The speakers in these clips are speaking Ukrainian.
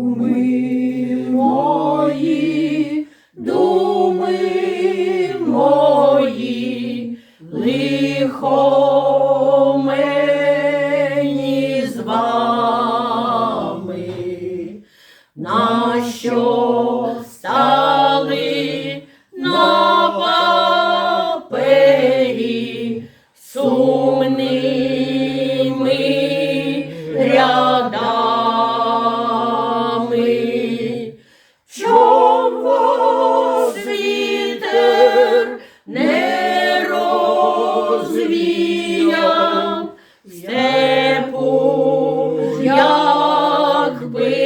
Думи як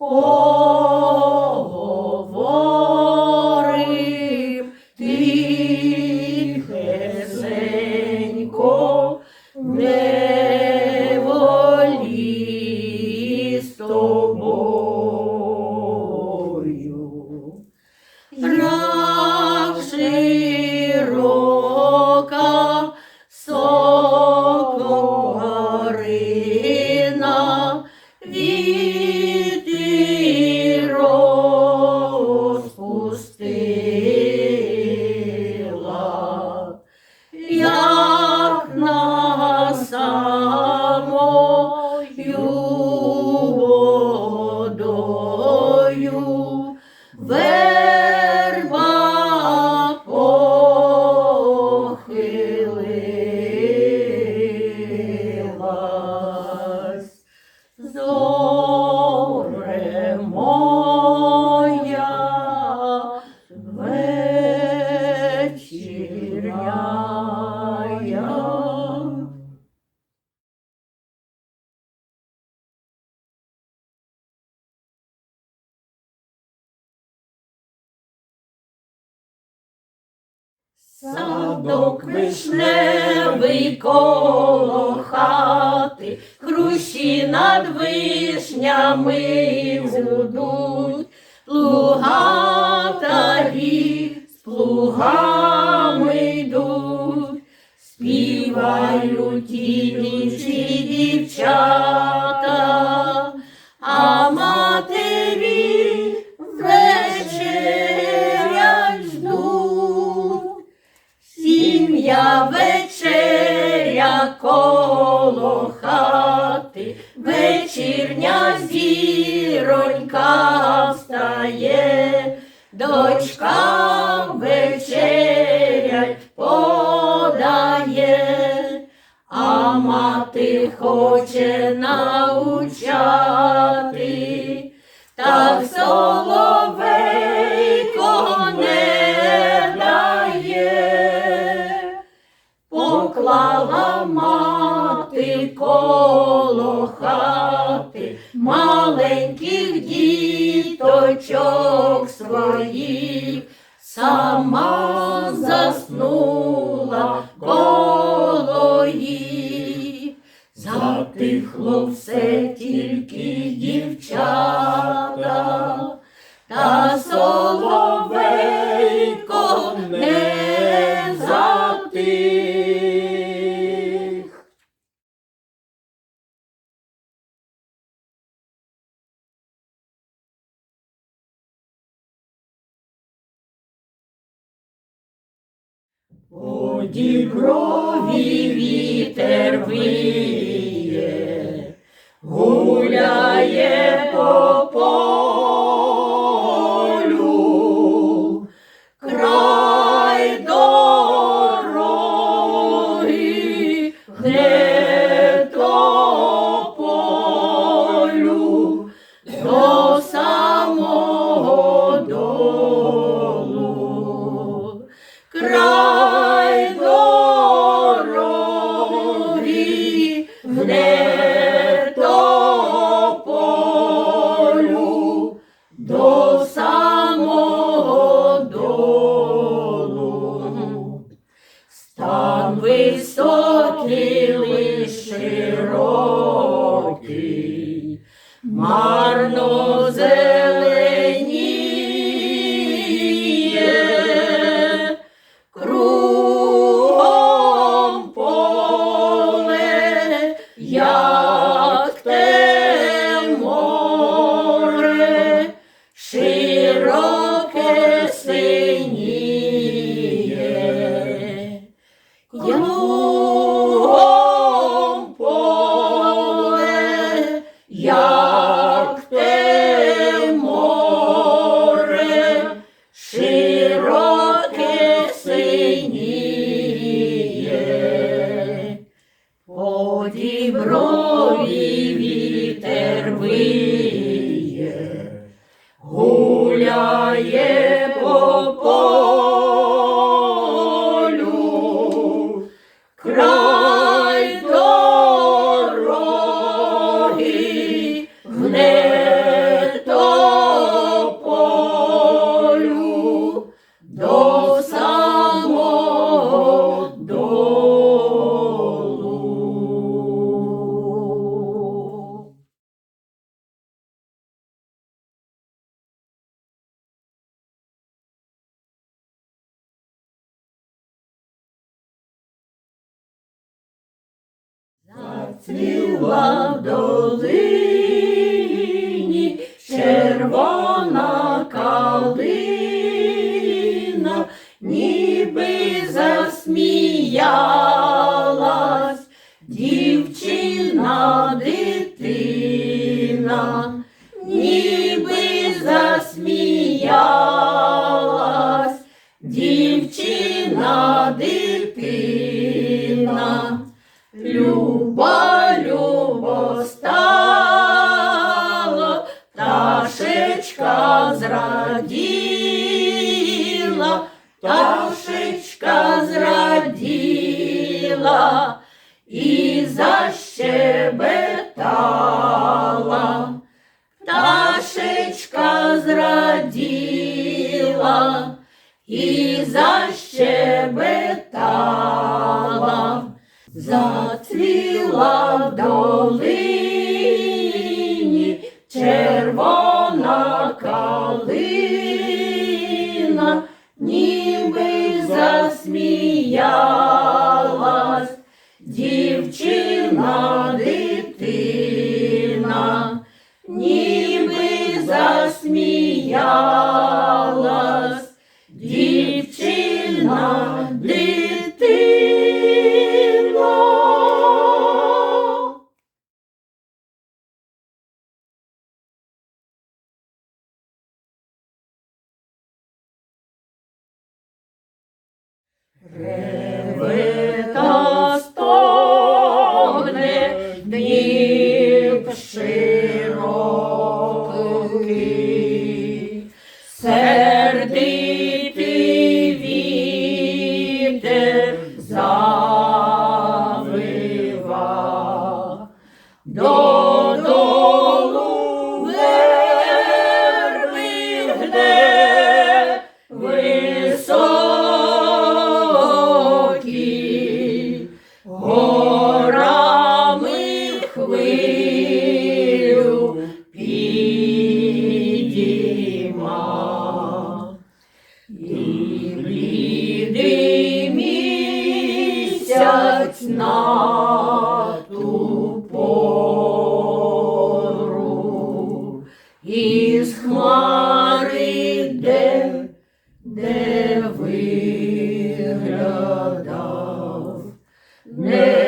Oh. we затихло все тільки дівчата, та соловейко не затих. О, Yeah. Цвіла в долині червона. He любив. із хмари, де, де виглядав. Не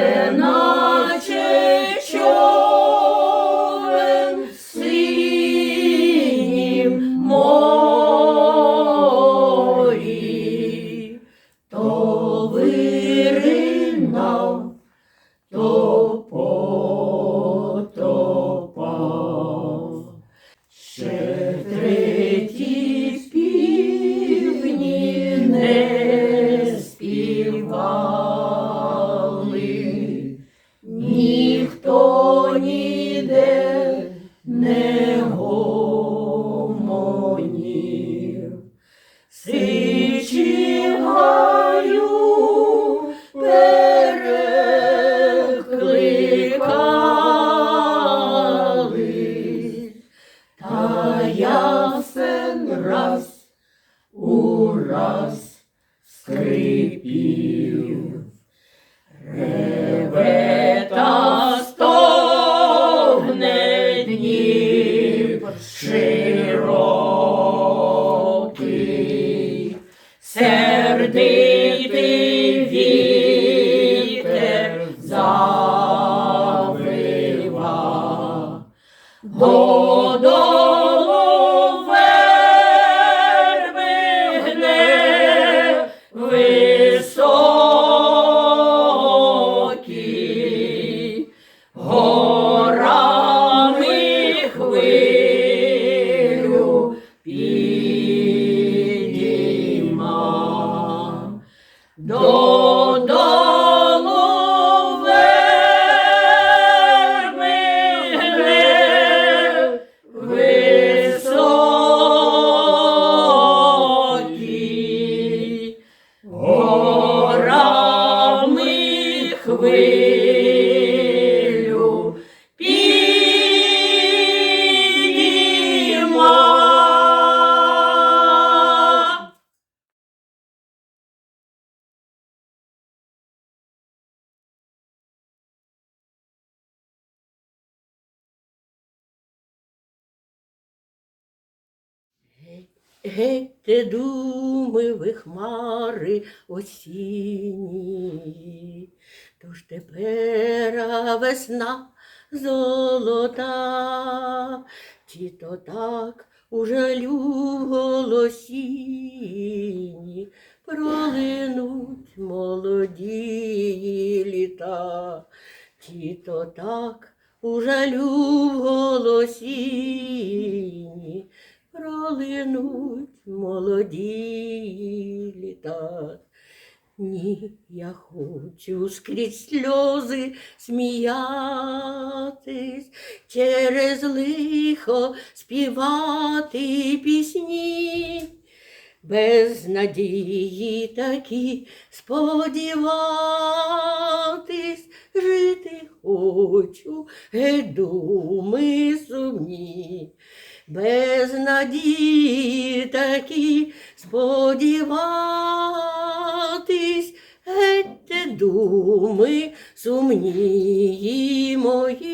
Гетьте думи ви хмари осінні, тож тепер весна золота, чи то так у жалю в голосінні пролинуть молоді літа, чи то так у жалю в голосінні пролинуть молоді літа. Ні, я хочу скрізь сльози сміятись, через лихо співати пісні, без надії такі сподіватись, жити хочу, геть думи сумні без надії такі сподіватись, гетьте думи сумні мої.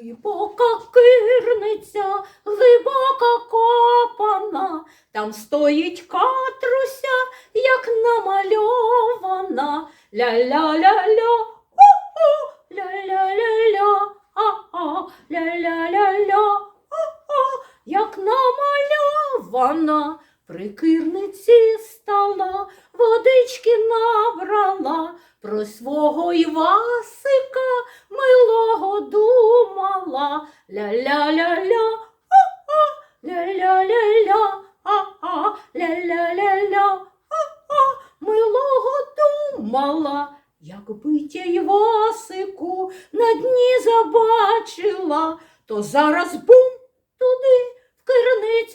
Глибока кирниця, глибока копана, там стоїть катруся, як намальована. Ля-ля-ля-ля, у-у, ля-ля-ля-ля, а-а, ля-ля-ля-ля, а-а, як намальована. При кирниці стала, водички набрала, про свого Івасика милого думала. Ля-ля-ля-ля, а-а, ля-ля-ля-ля, а-а, ля-ля-ля-ля, а-а, милого думала. Якби тя Івасику на дні забачила, то зараз бум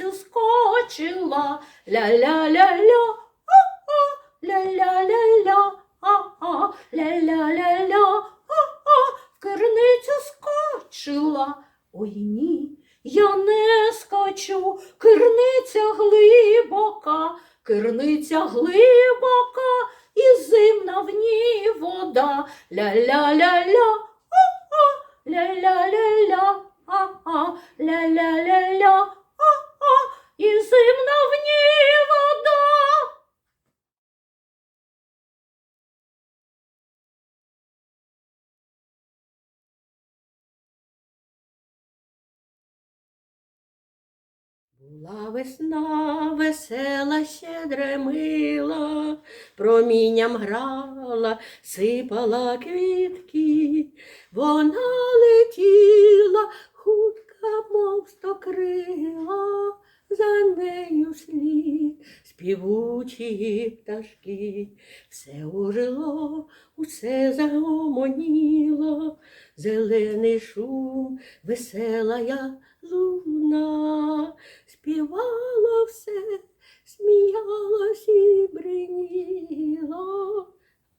кирницю скочила. Ля-ля-ля-ля, а-а, ля-ля-ля-ля, а-а, ля-ля-ля-ля, а-а, в кирницю скочила. Ой ні, я не скочу, кирниця глибока, кирниця глибока, і зимна в ній вода. Ля-ля-ля-ля, а-а, ля-ля-ля-ля, а-а, ля-ля-ля-ля, а-а, і зимна в ній вода. Була весна весела, щедра мила, промінням грала, сипала квітки, вона летіла, хутка, мов стокрила, за нею слід співучі пташки, все ожило, усе загомоніло, зелений шум, весела я луна, співало все, сміялось і бриніло,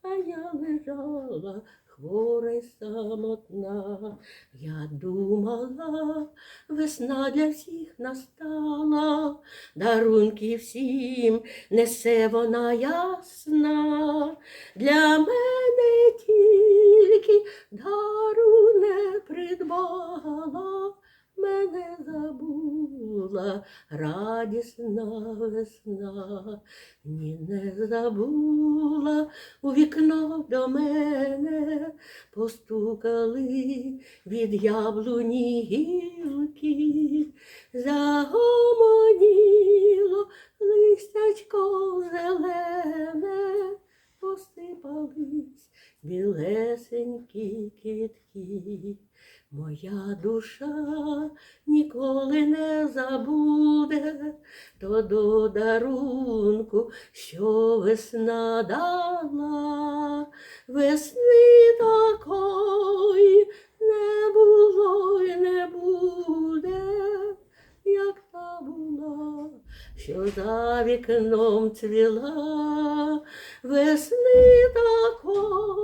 а я лежала хвора й самотна. Я думала, весна для всіх настала, дарунки всім несе вона ясна. Для мене тільки дару не придбала, мене забула радісна весна, ні не забула. У вікно до мене, постукали від яблуні гілки, загомоніло листячко зелене, посипались білесенькі квітки. Моя душа ніколи не забуде то до дарунку, що весна дала, весни такої не було й не буде, як та була, що за вікном цвіла, весни такої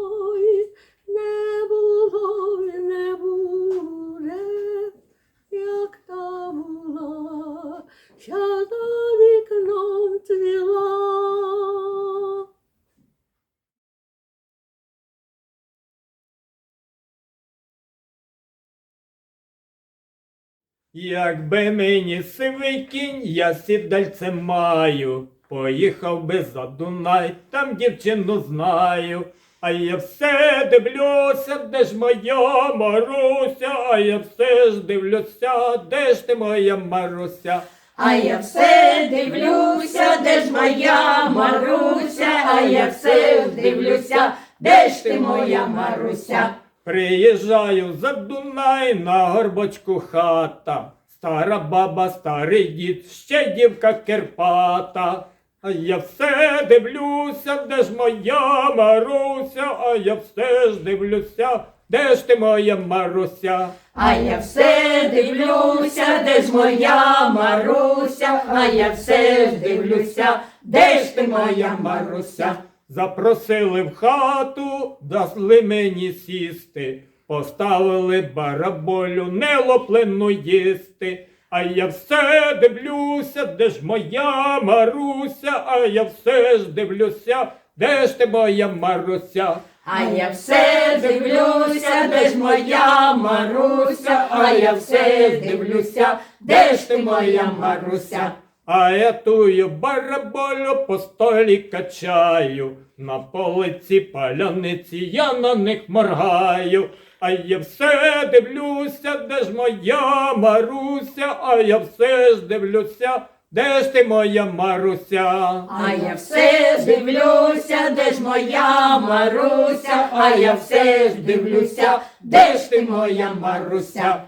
Якби мені сивий кінь, я сідальце маю. Поїхав би за Дунай, там дівчину знаю. А я все дивлюся, де ж моя Маруся, а я все ж дивлюся, де ж ти моя Маруся. А я все дивлюся, де ж моя Маруся, а я все дивлюся, де ж ти моя Маруся. Приїжджаю за Дунай на горбочку хата. Стара баба, старий дід, ще дівка Керпата. А я все дивлюся, де ж моя Маруся, а я все ж дивлюся, де ж ти моя Маруся. А я все дивлюся, де ж моя Маруся, а я все ж дивлюся, де ж ти моя Маруся. Запросили в хату, дали мені сісти, поставили бараболю нелоплену їсти. А я все дивлюся, де ж моя Маруся, а я все ж дивлюся, де ж ти моя Маруся. А я все дивлюся, де ж моя Маруся, а я все дивлюся, де ж ти моя Маруся. А я тую бараболю по столі качаю, на полиці паляниці я на них моргаю. А я все дивлюся, де ж моя Маруся, а я все ж дивлюся, де ж ти моя Маруся. А я все ж дивлюся, де ж моя Маруся, а я все ж дивлюся, де ж ти моя Маруся.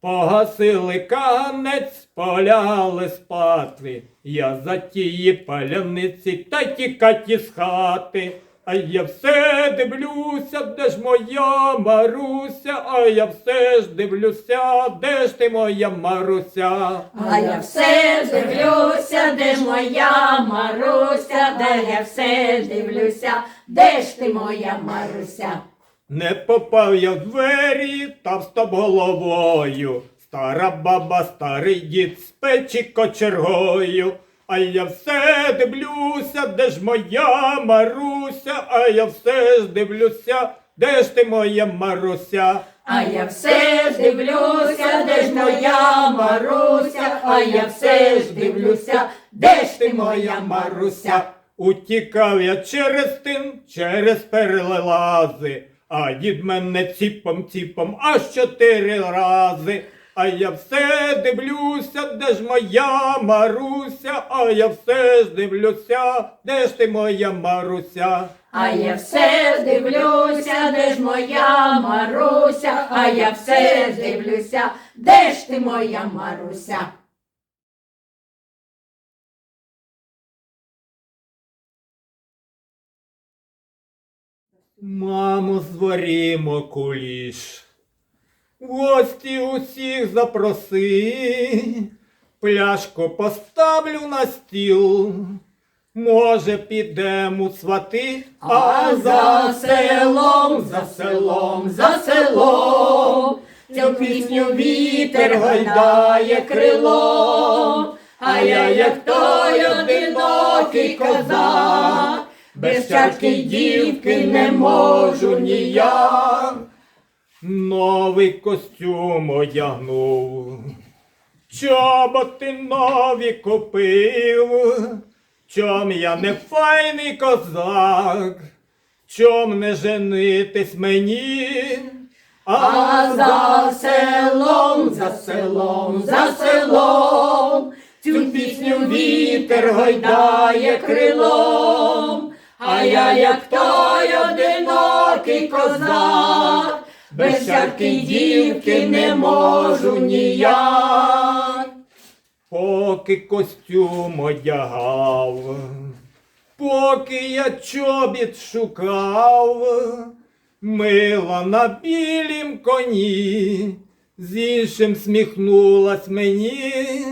Погасили канець, полягали спати. Я за тії паляниці та тікать із хати. А я все дивлюся, де ж моя Маруся, а я все ж дивлюся, де ж ти моя Маруся. А я все дивлюся, де ж моя Маруся, де я все дивлюся, де ж ти моя Маруся. Не попав я в двері та встав головою. Стара баба, старий дід з печі кочергою. А я все дивлюся, де ж моя Маруся, а я все ж дивлюся, де ж ти моя Маруся. А я все ж дивлюся, де ж моя Маруся, а я все ж дивлюся, де ж ти моя Маруся. Утікав я через тин, через перелази, а дід мене ціпом ціпом аж чотири рази. А я все дивлюся, де ж моя Маруся, а я все ж дивлюся, де ж ти моя Маруся. А я все дивлюся, де ж моя Маруся, а я все дивлюся, де ж ти моя Маруся. Мамо, зворімо куліш. Гості усіх запроси, пляшку поставлю на стіл. Може, підемо свати, А за селом, за селом, за селом, цю пісню вітер гойдає крилом, а я, як той одинокий козак, без чарки дівки не можу ніяк. Новий костюм одягнув, чоботи нові купив, чом я не файний козак, чом не женитись мені, А за селом, за селом, за селом, цю пісню вітер гойдає крилом, а я, як той одинокий козак, без чарки дівки не можу ніяк. поки костюм одягав, поки я чобіт шукав, мила на білім коні, з іншим сміхнулась мені.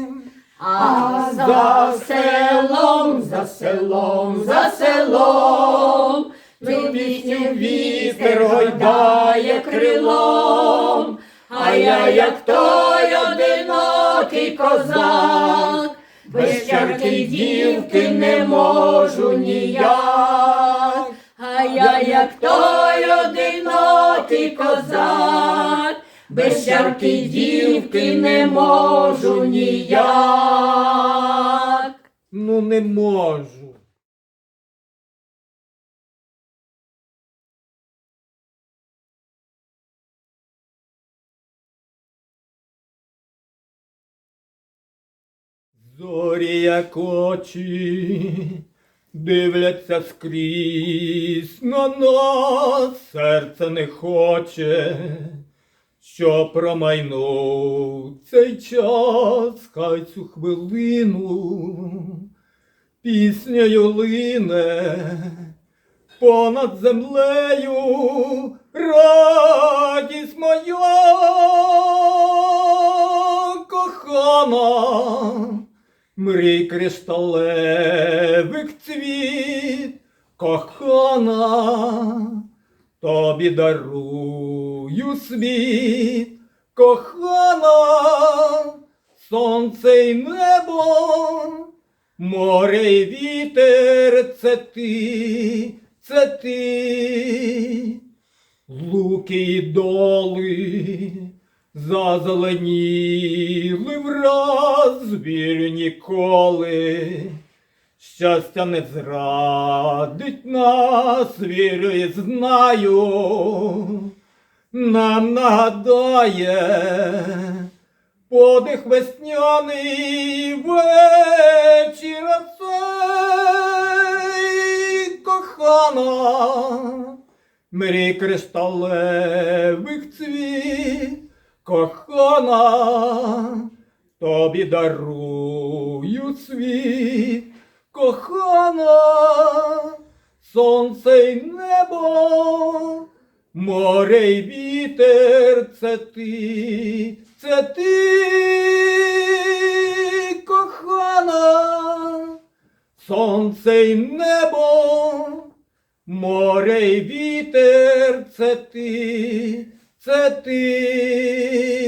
А за селом, за селом, за селом, цю пісню вітер гойдає крилом, а я, як той одинокий козак, без чарки дівки не можу ніяк. А я, як той одинокий козак, без чарки дівки не можу ніяк. Ну не можу. Зорі як очі дивляться скрізь на нас, серце не хоче, що промайнув цей час, хай цю хвилину піснею лине понад землею. Радість моя кохана, мрій кришталевих цвіт, кохана, тобі дарую світ, кохана, сонце й небо. Море й вітер, це ти, це ти, луки й доли зазеленіли враз, вірю ніколи. Щастя не зрадить нас, вірю і знаю, нам нагадає подих весняний вечір цей. Кохана, мрій кришталевих цвіт, кохана, тобі дарую світ, кохана, сонце й небо. Море й вітер, це ти, це ти, кохана, сонце й небо, море й вітер, це ти, це ти.